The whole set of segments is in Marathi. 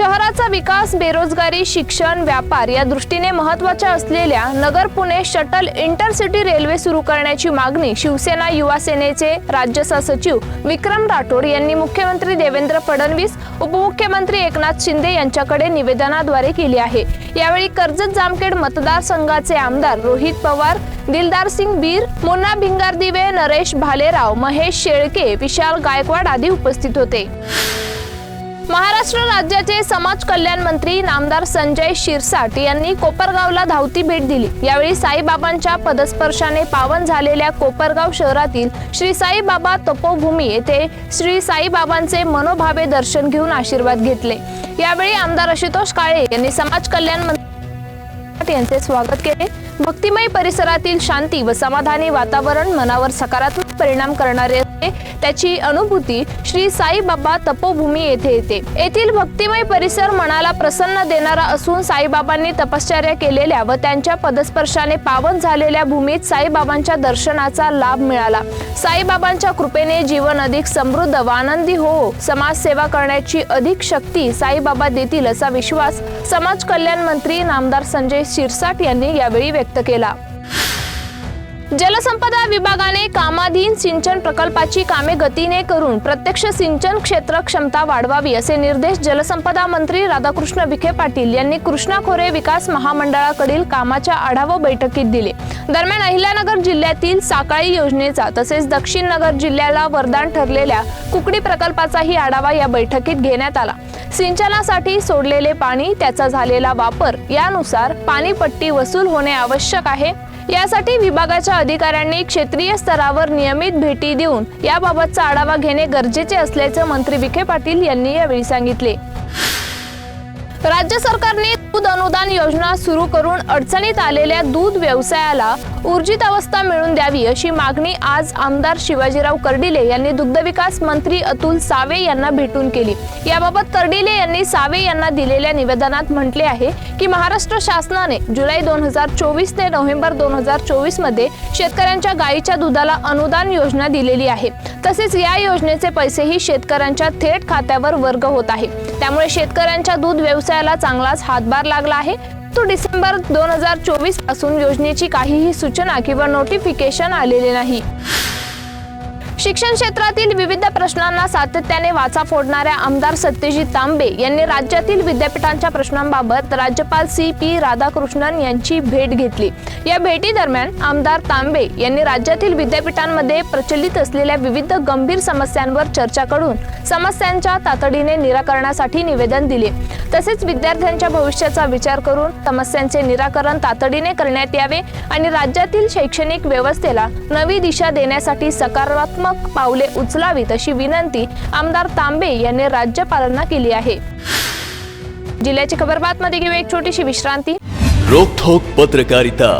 शहराचा विकास बेरोजगारी शिक्षण व्यापार या दृष्टीने महत्त्वाच्या असलेल्या Nagar Pune shuttle intercity railway सुरू करण्याची मागणी शिवसेना युवा सेनेचे राज्य सहसचिव विक्रम राठोड यांनी मुख्यमंत्री देवेंद्र फडणवीस उपमुख्यमंत्री एकनाथ शिंदे यांच्याकडे निवेदनाद्वारे केली आहे. यावेळी कर्जत जामखेड मतदारसंघाचे आमदार रोहित पवार दिलदार सिंग बीर मुन्ना भिंगारदिवे नरेश भालेराव महेश शेळके विशाल गायकवाड आदी उपस्थित होते. महाराष्ट्र राज्याचे समाज कल्याण मंत्री नामदार संजय शिरसाट यांनी कोपरगावला धावती भेट दिली. यावेळी साईबाबांच्या पदस्पर्शाने पावन झालेल्या कोपरगाव शहरातील श्री साईबाबा तपोभूमी येथे श्री साईबाबांचे मनोभावे दर्शन घेऊन आशीर्वाद घेतले. यावेळी आमदार आशुतोष काळे यांनी समाज कल्याण मंत्री यांचे स्वागत केले. भक्तिमय परिसरातील शांती व समाधानी वातावरण मनावर सकारात्मक परिणाम करणारे असते. त्याची अनुभूती श्री साईबाबा तपोभूमी येथे येते. येथील भक्तिमय परिसर मनाला प्रसन्न देणारा असून साईबाबांनी तपश्चर्या केलेल्या व त्यांच्या पदस्पर्शाने पावन झालेल्या भूमीत साईबाबांच्या दर्शनाचा लाभ मिळाला. साईबाबांच्या कृपेने जीवन अधिक समृद्ध व आनंदी हो. समाजसेवा करण्याची अधिक शक्ती साईबाबा देतील असा विश्वास समाज कल्याण मंत्री नामदार संजय शिरसाट यांनी यावेळी व्यक्त केला. जलसंपदा विभागाने कामाधीन सिंचन प्रकल्पाची कामे गतीने करून प्रत्यक्ष सिंचन क्षेत्र क्षमता वाढवावी असे निर्देश जलसंपदा मंत्री राधाकृष्ण विखे पाटील यांनी कृष्णा खोरे विकास महामंडळाकडील कामाच्या आढावा बैठकीत दिले. दरम्यान अहिल्यानगर जिल्ह्यातील साकाळी योजनेचा तसेच दक्षिण नगर जिल्ह्याला वरदान ठरलेल्या कुकडी प्रकल्पाचाही आढावा या बैठकीत घेण्यात आला. सिंचनासाठी सोडलेले पाणी त्याचा झालेला वापर यानुसार पाणीपट्टी वसूल होणे आवश्यक आहे. यासाठी विभागाच्या अधिकाऱ्यांनी क्षेत्रीय स्तरावर नियमित भेटी देऊन याबाबतचा आढावा घेणे गरजेचे असल्याचं मंत्री विखे पाटील यांनी यावेळी सांगितले. राज्य सरकारने दूध अनुदान योजना सुरू करून अडचणीत आलेल्या दूध व्यवसायाला ऊर्जित अवस्था मिळवून द्यावी अशी मागणी आज आमदार शिवाजीराव कर्डिले यांनी दुग्धविकास मंत्री अतुल सावे यांना भेटून केली. याबाबत कर्डिले यांनी सावे यांना दिलेल्या निवेदनात म्हटले आहे की महाराष्ट्र शासनाने जुलै दोन हजार चोवीस ते नोव्हेंबर दोन हजार चोवीसमध्ये शेतकऱ्यांच्या गायीच्या दुधाला अनुदान योजना दिलेली आहे. तसेच या योजनेचे पैसेही शेतकऱ्यांच्या थेट खात्यावर वर्ग होत आहे. त्यामुळे शेतकऱ्यांच्या दूध व्यवसायाला चांगलाच हातभार लागला आहे. तो डिसेंबर दोन हजार चोवीसपासून योजनेची काहीही सूचना किंवा नोटिफिकेशन आलेले नाही. शिक्षण क्षेत्रातील विविध प्रश्नांना सातत्याने वाचा फोडणाऱ्या आमदार सत्यजित तांबे यांनी राज्यातील विद्यापीठांच्या प्रश्नांबाबत राज्यपाल सी पी राधाकृष्णन यांची भेट घेतली. या भेटी दरम्यान आमदार तांबे यांनी राज्यातील विद्यापीठांमध्ये प्रचलित असलेल्या विविध गंभीर समस्यांवर चर्चा करून समस्यांच्या तातडीने निराकरणासाठी निवेदन दिले. तसेच विद्यार्थ्यांच्या भविष्याचा विचार करून समस्यांचे निराकरण तातडीने करण्यात यावे आणि राज्यातील शैक्षणिक व्यवस्थेला नवी दिशा देण्यासाठी सकारात्मक सकारात्मक पावले उचलावीत अशी विनंती आमदार तांबे यांनी राज्यपालांना केली आहे. जिल्ह्याची खबर बातमध्ये घेऊ एक छोटीशी विश्रांती. रोखोक पत्रकारिता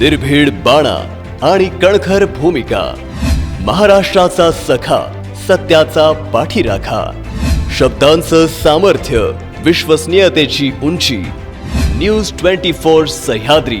निर्भीड बाणा आणि कणखर भूमिका महाराष्ट्राचा सखा सत्याचा पाठीराखा शब्दांचं सामर्थ्य विश्वसनीयतेची उंची news twenty four Sahyadri.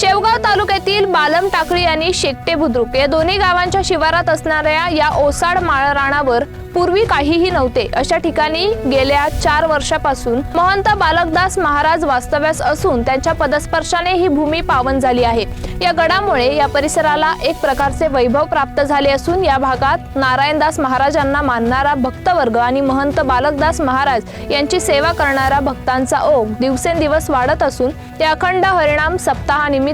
Shevgaon तालुक्यातील बालम टाकळी आणि शेकटे बुद्रुक या दोन्ही गावांच्या शिवारात असणाऱ्या या ओसाड माळरानावर पूर्वी काहीही नव्हते. अशा ठिकाणी गेल्या चार वर्षापासून महंत बालकदास महाराज वास्तव्यास असून त्यांच्या पदस्पर्शाने ही भूमी पावन झाली आहे. या गडामुळे या परिसराला एक प्रकारचे वैभव प्राप्त झाले असून या भागात नारायणदास महाराजांना मानणारा भक्तवर्ग आणि महंत बालकदास महाराज यांची सेवा करणारा भक्तांचा ओघ दिवसेंदिवस वाढत असून ते अखंड हरिणाम सप्ताहानिमित्त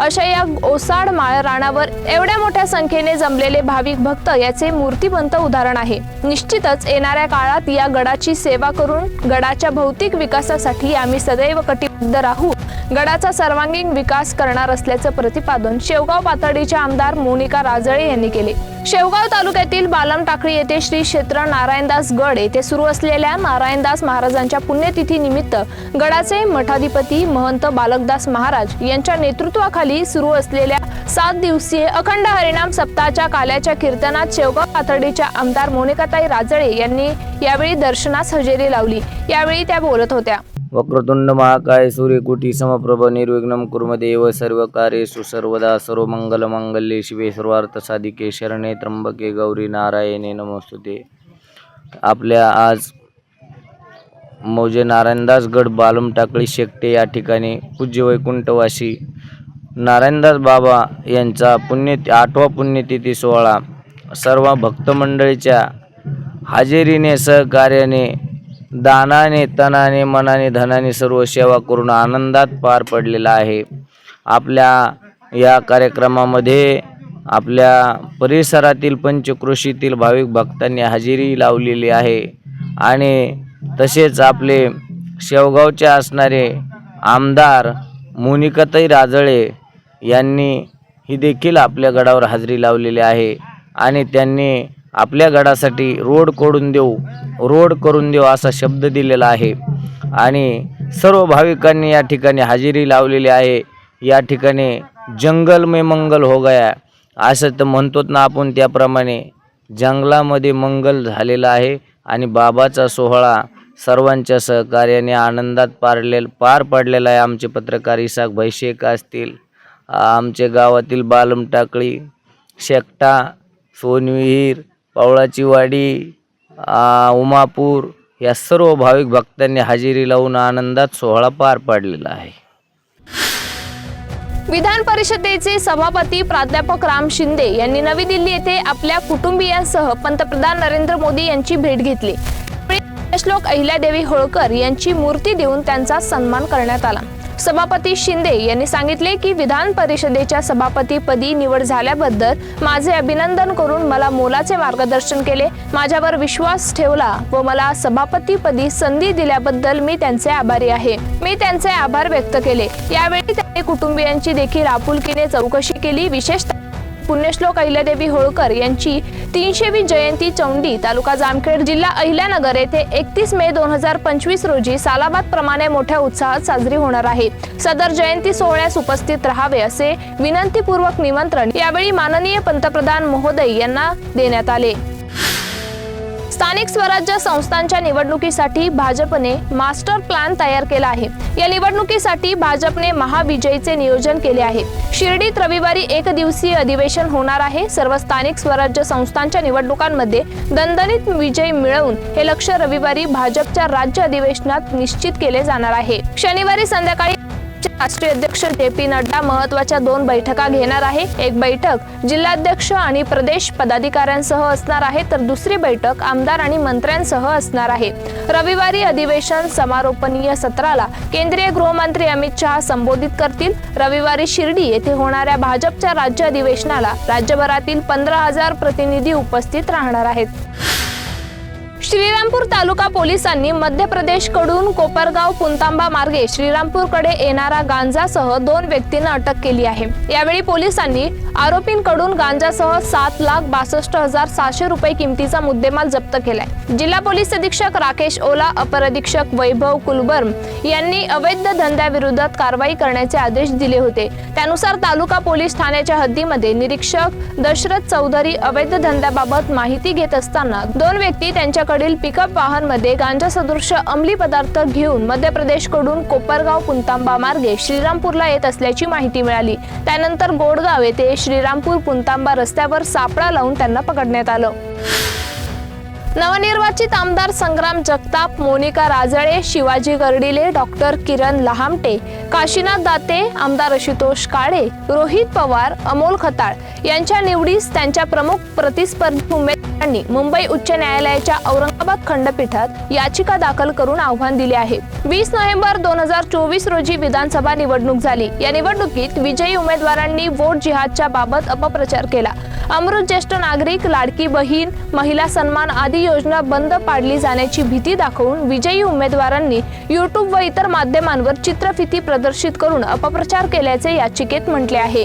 अशा या ओसाड माळ राणावर एवढ्या मोठ्या संख्येने जमलेले भाविक भक्त याचे मूर्तिमंत उदाहरण आहे. निश्चितच येणाऱ्या काळात या गडाची सेवा करून गडाच्या भौतिक विकासासाठी आम्ही सदैव कटी राहू. गडाचा सर्वांगीण विकास करणार असल्याचं प्रतिपादन शेवगाव पातळीच्या आमदार मोनिका राजळे यांनी केले. शेवगाव तालुक्यातील बालम टाकळी येथे श्री क्षेत्र नारायणदास गड येथे सुरू असलेल्या नारायणदास महाराजांच्या पुण्यतिथी निमित्त गडाचे मठाधिपती महंत बालकदास महाराज यांच्या नेतृत्वाखाली सुरू असलेल्या सात दिवसीय अखंड हरिणाम सप्ताहाच्या काल्याच्या कीर्तनात शेवगाव पातळीच्या आमदार मोनिकाताई राजळे यांनी यावेळी दर्शनास हजेरी लावली. यावेळी त्या बोलत होत्या. वक्रतुंड महाकाय सूर्यकोटी समप्रभ निर्विघ्न कुर्म देव सर्व कार्येषु सर्वदा सर्वमंगल मांगल्ये शिवे सर्वार्थ साधिके शरणे त्र्यंबके गौरी नारायणे नमोस्तुते। आपल्या आज मौजे नारायणदास गड बालम टाकळी शेकटे या ठिकाणी पूज्य वैकुंठवासी नारायणदास बाबा यांचा पुण्य आठवा पुण्यतिथी सोहळा सर्व भक्तमंडळीच्या हजेरीने सहकार्याने दानाने तनाने मनाने धनाने सर्व सेवा करून आनंदात पार पडलेला आहे. आपल्या या कार्यक्रमामध्ये आपल्या परिसरातील पंचकृषीतील भाविक भक्तांनी हजेरी लावलेली आहे आणि तसेच आपले शेवगावचे असणारे आमदार मोनिकाताई राजळे यांनी ही देखील आपल्या गडावर हजेरी लावलेली आहे आणि त्यांनी आपल्या गडासाठी रोड करून देऊ रोड करून देऊ असा शब्द दिलेला आहे. आणि सर्व भाविकांनी या ठिकाणी हजेरी लावलेली आहे. या ठिकाणी जंगल मंगल हो गया. असं तर म्हणतोत ना आपण त्याप्रमाणे जंगलामध्ये मंगल झालेलं आहे आणि बाबाचा सोहळा सर्वांच्या सहकार्याने आनंदात पारले पार पडलेला आहे. आमचे पत्रकार इसाक भैशेक असतील आमचे गावातील बालम टाकळी शेकटा सोनविहीर पावळाची वाडी उमापूर या सर्व भाविक भक्तांनी हजेरी लावून आनंदात सोहळा पार पाडलेला आहे. विधान परिषदेचे सभापती प्राध्यापक राम शिंदे यांनी नवी दिल्ली येथे आपल्या कुटुंबियांसह पंतप्रधान नरेंद्र मोदी यांची भेट घेतली. श्लोक अहिल्यादेवी होळकर यांची मूर्ती देऊन त्यांचा सन्मान करण्यात आला. सभापती शिंदे यांनी सांगितले की विधान परिषदेच्या सभापतीपदी निवड झाल्याबद्दल माझे अभिनंदन करून मला मोलाचे मार्गदर्शन केले. माझ्यावर विश्वास ठेवला व मला सभापतीपदी संधी दिल्याबद्दल मी त्यांचे आभारी आहे. मी त्यांचे आभार व्यक्त केले. यावेळी त्यांनी कुटुंबियांची देखील आपुलकीने चौकशी केली. विशेषतः पुण्यश्लोक अहिल्यादेवी होळकर यांची तीनशेवी जयंती चौंडी तालुका जामखेड जिल्हा अहिल्यानगर येथे एकतीस मे दोन हजार पंचवीस रोजी सालाबाद प्रमाणे मोठ्या उत्साहात साजरी होणार आहे. सदर जयंती सोहळ्यास उपस्थित राहावे असे विनंतीपूर्वक निमंत्रण यावेळी माननीय पंतप्रधान महोदय यांना देण्यात आले. स्थानिक स्वराज्य संस्थांच्या निवडणुकीसाठी भाजपने मास्टर प्लॅन तयार केला आहे. या निवडणुकीसाठी भाजपने महाविजयीचे नियोजन केले आहे. शिर्डीत रविवारी एक दिवसीय अधिवेशन होणार आहे. सर्व स्थानिक स्वराज्य संस्थांच्या निवडणुकांमध्ये दणदणीत विजय मिळवून हे लक्ष रविवारी भाजपच्या राज्य अधिवेशनात निश्चित केले जाणार आहे. शनिवारी संध्याकाळी राष्ट्रीय अध्यक्ष जे पी नड्डा महत्त्वाच्या दोन बैठका घेणार आहे. एक बैठक जिल्हाध्यक्ष आणि प्रदेश पदाधिकाऱ्यांसह असणार आहे तर दुसरी बैठक आमदार आणि मंत्र्यांसह असणार आहे. रविवारी अधिवेशन समारोपनीय सत्राला केंद्रीय गृहमंत्री अमित शहा संबोधित करतील. रविवारी शिर्डी येथे होणाऱ्या भाजपच्या राज्य अधिवेशनाला राज्यभरातील पंधरा हजार प्रतिनिधी उपस्थित राहणार आहेत. श्रीरामपूर तालुका पोलिसांनी मध्य प्रदेशकडून कोपरगाव पुंतांबा मार्गे श्रीरामपूरकडे येणारा गांजासह दोन व्यक्तींना अटक केली आहे. यावेळी पोलिसांनी आरोपींकडून गांजासह सात लाख बासष्ट हजार सहाशे रुपये किमतीचा मुद्देमाल जप्त केलाय. जिल्हा पोलीस अधीक्षक राकेश ओला अपर अधीक्षक वैभव कुलबर्म यांनी अवैध धंद्याविरोधात कारवाई करण्याचे आदेश दिले होते. त्यानुसार तालुका पोलीस ठाण्याच्या हद्दीमध्ये निरीक्षक दशरथ चौधरी अवैध धंद्याबाबत माहिती घेत असताना दोन व्यक्ती त्यांच्याकडील पिकअप वाहनमध्ये गांजा सदृश अंमली पदार्थ घेऊन मध्य प्रदेशकडून कोपरगाव पुंतांबा मार्गे श्रीरामपूरला येत असल्याची माहिती मिळाली. त्यानंतर गोडगाव येथे श्रीरामपूर पुंतांबा रस्त्यावर सापळा लावून त्यांना पकडण्यात आलं. नवनिर्वाचित आमदार संग्राम जगताप मोनिका राजळे शिवाजी गर्डिले डॉक्टर किरण लहामटे काशीनाथ दाते आमदार आशुतोष काळे रोहित पवार अमोल खताळ यांच्या निवडीस त्यांच्या प्रमुख प्रतिस्पर्धी उमेदवार यांनी मुंबई उच्च न्यायालयाच्या औरंगाबाद खंडपीठात याचिका दाखल करून आव्हान दिले आहे. वीस नोव्हेंबर दोन हजार चोवीस रोजी विधानसभा निवडणूक झाली. या निवडणुकीत विजयी उमेदवारांनी वोट जिहादच्या बाबत अपप्रचार केला. अमृत ज्येष्ठ नागरिक लाडकी बहीण महिला सन्मान आदी योजना बंद पाडली जाण्याची भीती दाखवून विजयी उमेदवारांनी युट्यूब व इतर माध्यमांवर चित्रफिती प्रदर्शित करून अपप्रचार केल्याचे याचिकेत म्हटले आहे.